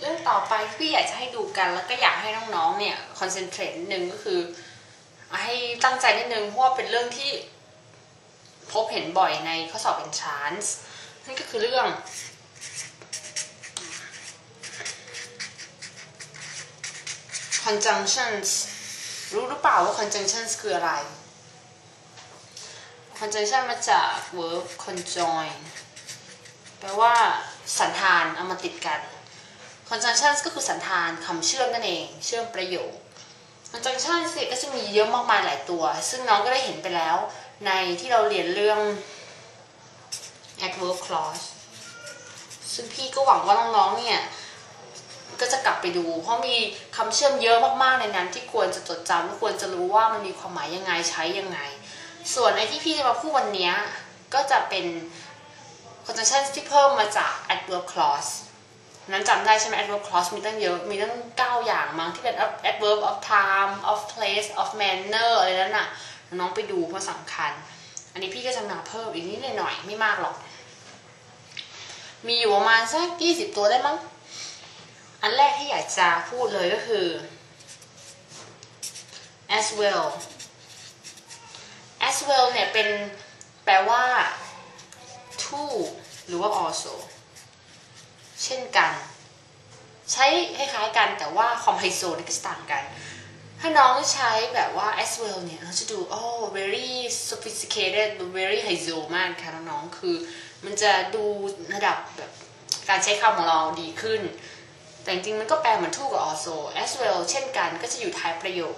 เรื่องต่อไปที่พี่อยากจะให้ดูกัน แล้วก็อยากให้น้องๆเนี่ยคอนเซนเทรตนิดนึงก็คือ ให้ตั้งใจนิดนึงเพราะว่าเป็นเรื่องที่พบเห็นบ่อยในข้อสอบเป็นชานส์นั่นก็คือเรื่อง conjunctions รู้หรือเปล่าว่า conjunctions คืออะไร conjunction มาจาก verb conjoin แปลว่าสันธานเอามาติดกัน conjunctions ก็คือสันธานคำเชื่อมนั่นเอง เชื่อมประโยค conjunctions ก็จะมีเยอะมากมายหลายตัว ซึ่งน้องก็ได้เห็นไปแล้วในที่เราเรียนเรื่อง adverb clause ซึ่งพี่ก็หวังว่าน้องๆเนี่ยก็จะกลับไปดู เพราะมีคำเชื่อมเยอะมากๆในนั้น ที่ควรจะจดจำและควรจะรู้ว่ามันมีความหมายยังไงใช้ยังไง ส่วนไอ้ที่พี่จะมาพูดวันนี้ก็จะเป็น conjunction ที่เพิ่มมาจาก adverb clause นั้นจำได้ใช่ไหม adverb clause มีตั้งเยอะ มีตั้ง 9 อย่างมั้งที่เป็น adverb of time of place of manner อะไรนั้นน่ะ น้องไปดูเพราะสำคัญ อันนี้พี่ก็จะมาเพิ่มอีกนิดหน่อยไม่มากหรอก มีอยู่ประมาณสัก20 ตัวได้มั้ง อันแรกที่อยากจะพูดเลยก็คือ as well as well เนี่ยเป็นแปลว่า to หรือว่า also เช่นกัน ใช้คล้ายๆกันแต่ว่าความไฮโซนี่ก็ต่างกัน ถ้าน้องใช้แบบว่า as well เนี่ยเราจะดู oh very sophisticated very ไฮโซมากค่ะน้องๆคือมันจะดูระดับแบบการใช้คำของเราดีขึ้น แต่จริงๆมันก็แปลเหมือน to กับ also as well เช่นกันก็จะอยู่ท้ายประโยค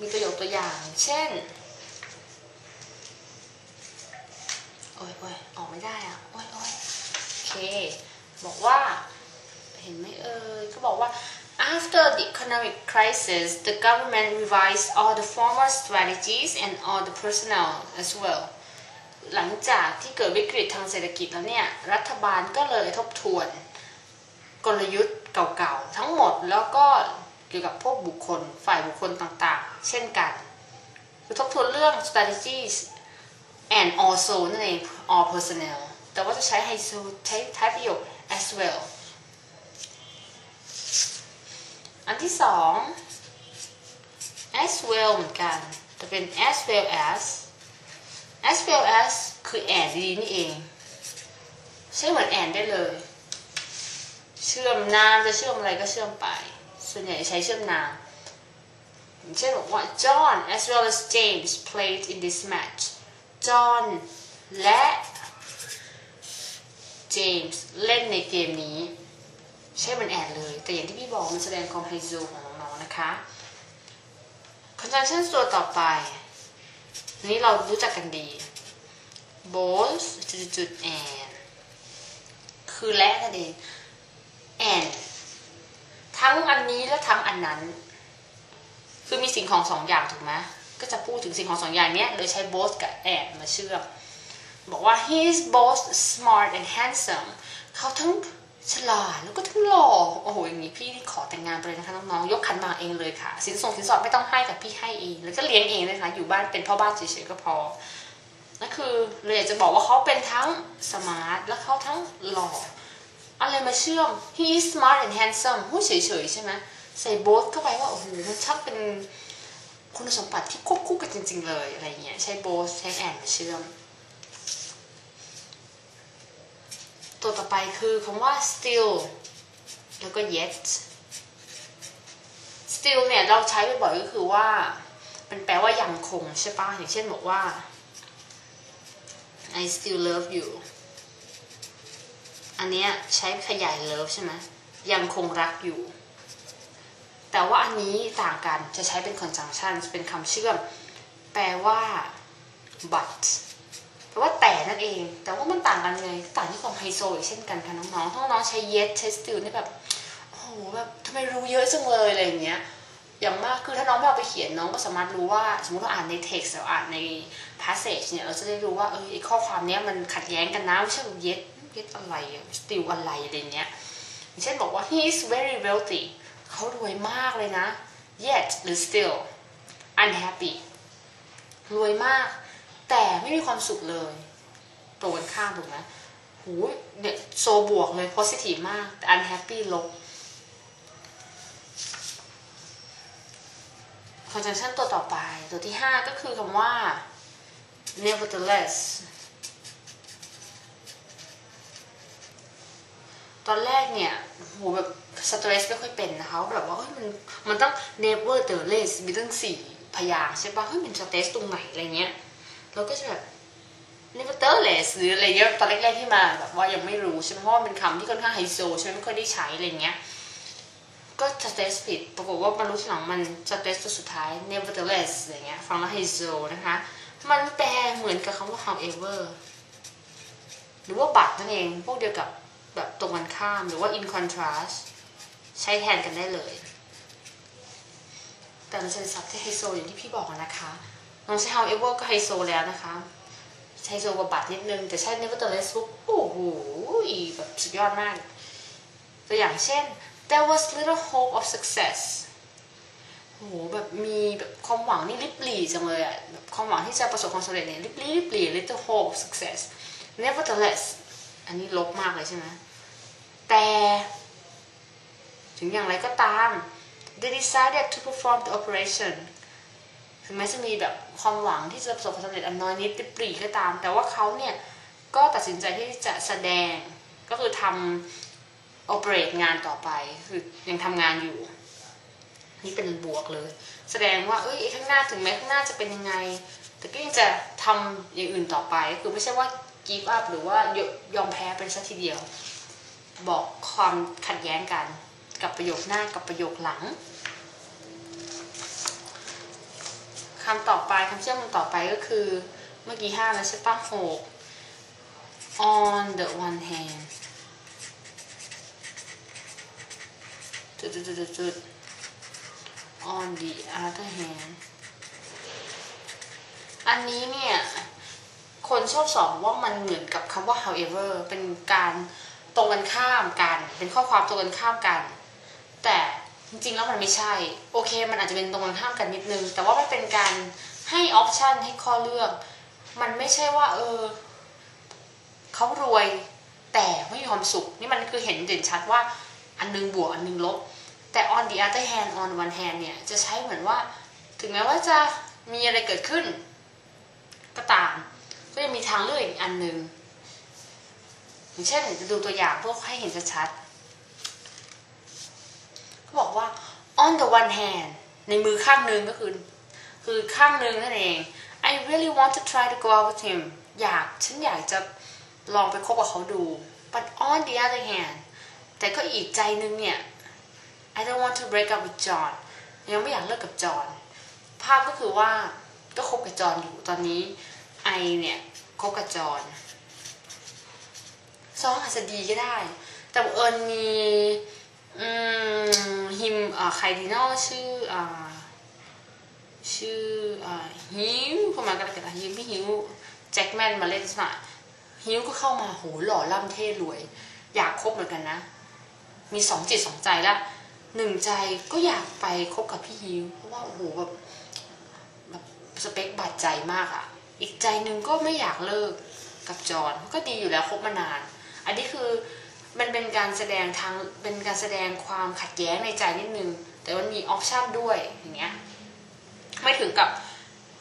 มีประโยคตัวอย่าง เช่น โอ้ยโอ้ยออกไม่ได้อะ โอ้ย บอกว่าเห็นไหมเอ่ยก็บอกว่า after the economic crisis the government revised all the former strategies and all the personnel as well หลังจากที่เกิดวิกฤตทางเศรษฐกิจแล้วเนี่ย รัฐบาลก็เลยทบทวน กลยุทธ์เก่าๆ ทั้งหมดแล้วก็เกี่ยวกับพวกบุคคลฝ่ายบุคคลต่างๆ เช่นกันทบทวนเรื่อง strategies and also นั่นเอง all personnel แต่ว่าจะใช้ไฮโซใช้ท้ายประโยค as well อันที่สอง as well เหมือนกัน จะเป็น as well as as well as คือ and ดีนี่เอง ใช่เหมือน and ได้เลย เชื่อมนามจะเชื่อมอะไรก็เชื่อมไป ส่วนใหญ่ใช้เชื่อมนามเช่นบอกว่า John as well as James played in this match John และ James เล่นในเกมนี้ ใช่มันแอดเลย แต่อย่างที่พี่บอกมันแสดงความไฮโซของน้องๆนะคะ conjunction ตัวต่อไป นี้เรารู้จักกันดี both จุดๆ and คือและนั่นเอง and ทั้งอันนี้และทั้งอันนั้น คือมีสิ่งของสองอย่างถูกไหมก็จะพูดถึงสิ่งของสองอย่างนี้โดยใช้ both กับ and มาเชื่อม บอกว่า he is both smart and handsome เขาทั้งฉลาดแล้วก็ทั้งหล่อ โอ้โห อย่างนี้พี่ที่ขอแต่งงานไปเลยนะคะน้องๆ ยกขันหมากเองเลยค่ะ สินส่งสินสอดไม่ต้องให้กับพี่ให้เอง แล้วก็เลี้ยงเองเลยค่ะอยู่บ้านเป็นพ่อบ้านเฉยๆก็พอ นั่นคือเลยอยากจะบอกว่าเขาเป็นทั้งสมาร์ทและเขาทั้งหล่อ อะไรมาเชื่อม he is smart and handsome หู้เฉยๆใช่ไหมใส่ both เข้าไปว่าโอ้โหมันชักเป็นคุณสมบัติที่ควบคู่กันจริง ๆ เลยอะไรเงี้ย ใช้ both ใช้ and มาเชื่อม ตัวต่อไปคือคำว่า still แล้วก็ yet still เนี่ยเราใช้บ่อยๆก็คือว่า มันแปลว่ายังคงใช่ปะอย่างเช่นบอกว่า I still love you อันเนี้ยใช้ขยาย love ใช่ไหมยังคงรักอยู่ แต่ว่าอันนี้ต่างกันจะใช้เป็น conjunction เป็นคำเชื่อม แปลว่า but แปลว่าแต่นั่นเอง แต่ว่ามันต่างกันไงต่างที่ความไฮโซอีกเช่นกันค่ะน้องๆถ้าน้องใช้ yet ใช้ still นี่แบบโอ้โหแบบทำไมรู้เยอะจังเลยอะไรอย่างเงี้ยอย่างมากคือถ้าน้องไม่เอาไปเขียนน้องก็สามารถรู้ว่า สมมติเราอ่านใน text เราอ่านใน passage เนี่ยเราจะได้รู้ว่าเออข้อความเนี้ยมันขัดแย้งกันนะไม่ใช่ yet yet อะไร still อะไรอะไรเงี้ยเช่นบอกว่า he is very wealthy เขารวยมากเลยนะ yet หรือ still unhappy รวยมาก แต่ไม่มีความสุขเลยตรงกันข้ามถูกไหมโหหูเนี่ยโซบวกเลย positive มาก แต่ unhappy ลบ conjunction ตัวต่อไปตัวที่ 5 ก็คือคำว่า nevertheless ตอนแรกเนี่ยโหแบบสเตรสไม่ค่อยเป็นนะคะแบบว่าเฮ้ยมันมันต้อง nevertheless มีตั้งสี่พยางค์ใช่ปะเฮ้ยมันสเตรสตรงไหนอะไรเงี้ย เราก็จะแบบ nevertheless หรืออะไรเงี้ยตอนแรกๆที่มาแบบว่ายังไม่รู้ใช่ไหมเพราะว่าเป็นคำที่ค่อนข้างไฮโซใช่ไหมไม่ค่อยได้ใช้อะไรเงี้ยก็สเตสผิดปรากฏว่ามารู้ทีหลังมันสเตสตัวสุดท้าย nevertheless อะไรเงี้ยฟังแล้วไฮโซนะคะ มันแปลเหมือนกับคำว่า however หรือว่าบัตนั่นเองพวกเดียวกับแบบตรงกันข้ามหรือว่า in contrast ใช้แทนกันได้เลย แต่มันเป็นศัพท์ที่ไฮโซอย่างที่พี่บอกนะคะ ลองใช้ however ก็ไฮโซแล้วนะคะใช้โซกว่าบัตนิดนึง แต่ใช้ nevertheless ปุ๊บโอ้โหแบบสุดยอดมาก ตัวอย่างเช่น there was little hope of success โหแบบมีแบบความหวังนี่ริบหรี่จังเลยอะแบบความหวังที่จะประสบความสำเร็จเนี่ยริบหรี่ริบหรี่ little hope of success nevertheless อันนี้ลบมากเลยใช่ไหมแต่ ถึงอย่างไรก็ตาม they decided to perform the operation ถึงแม้จะมีแบบความหวังที่จะประสบความสำเร็จอันน้อยนิดริบหรี่ก็ตาม แต่ว่าเขาเนี่ยก็ตัดสินใจที่จะแสดงก็คือทำ operate งานต่อไปคือยังทำงานอยู่ นี่เป็นบวกเลย แสดงว่าเอ้ยข้างหน้าถึงแม้ข้างหน้าจะเป็นยังไง แต่ก็ยังจะทำอย่างอื่นต่อไปคือไม่ใช่ว่า give up หรือว่ายอมแพ้เป็นสักทีเดียว บอกความขัดแย้งกันกับประโยคหน้ากับประโยคหลัง คำต่อไปคำเชื่อมต่อไปก็คือเมื่อกี้ห้าแล้วใช่ปะหก on the one hand จุดจุดจุดจุด on the other hand อันนี้เนี่ย คนชอบสอนว่ามันเหมือนกับคำว่า however เป็นการตรงกันข้ามกัน เป็นข้อความตรงกันข้ามกัน แต่ จริงๆ แล้วมันไม่ใช่ โอเค มันอาจจะเป็นตรงกันข้ามกันนิดนึง แต่ว่ามันเป็นการให้ออปชันให้ข้อเลือก มันไม่ใช่ว่า เออเขารวยแต่ไม่มีความสุข นี่มันคือเห็นเด่นชัดว่าอันนึงบวกอันนึงลบ แต่ on the other hand on one hand เนี่ย จะใช้เหมือนว่า ถึงแม้ว่าจะมีอะไรเกิดขึ้น ก็ตาม ก็ยังมีทางเลือกอีกอันหนึ่งอย่างเช่นจะดูตัวอย่างเพื่อให้เห็นชัดๆ บอกว่า on the one hand ในมือข้างหนึ่งก็คือ คือข้างหนึ่งนั่นเอง I really want to try to go out with him อยากฉันอยากจะลองไปคบกับเขาดู but on the other hand แต่ก็อีกใจนึงเนี่ย I don't want to break up with John ยังไม่อยากเลิกกับจอห์นภาพก็คือว่าก็คบกับจอห์นอยู่ตอนนี้ไอเนี่ยคบกับจอห์นซองอาจจะดีก็ได้ แต่บังเอิญมี อืมฮิมอ่าใครดีเนอชื่ออ่าชื่ออ่าฮิวเข้ามากันแล้วกันฮิวพี่ฮิวแจ็คแมนมาเล่นใช่ไหมฮิวก็เข้ามาโหหล่อล่ำเท่รวย อยากคบเหมือนกันนะ มีสองจิตสองใจล้วหนึ่งใจก็อยากไปคบกับพี่ฮิวเพราะว่าโอ้โหแบบแบบสเปคบาดใจมากอะอีกใจหนึ่งก็ไม่อยากเลิกกับจอห์นก็ดีอยู่แล้วคบมานาน อันนี้คือ มันเป็นการแสดงทางเป็นการแสดงความขัดแย้งในใจนิดนึง แต่มันมีออปชันด้วยอย่างเงี้ยไม่ถึงกับ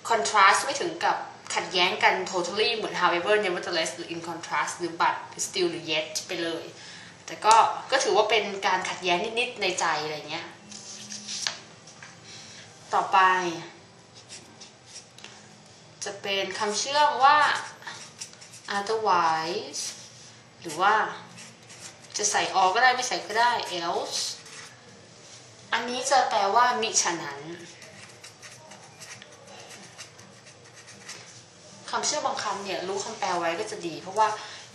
contrast ไม่ถึงกับขัดแย้งกัน totally เหมือน however nevertheless หรือ in contrast หรือ but หรือ still หรือ yet ไปเลย แต่ก็ก็ถือว่าเป็นการขัดแย้งนิด ๆ ในใจอะไรเงี้ย ต่อไป จะเป็นคำเชื่อมว่า otherwise หรือว่า จะใส่ or ก็ได้ไม่ใส่ก็ได้ else อันนี้จะแปลว่ามิฉะนั้นคำเชื่อบางคำเนี่ยรู้คำแปลไว้ก็จะดี เพราะว่า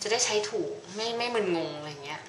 จะได้ใช้ถูกไม่ไม่มึนงงอะไรเงี้ย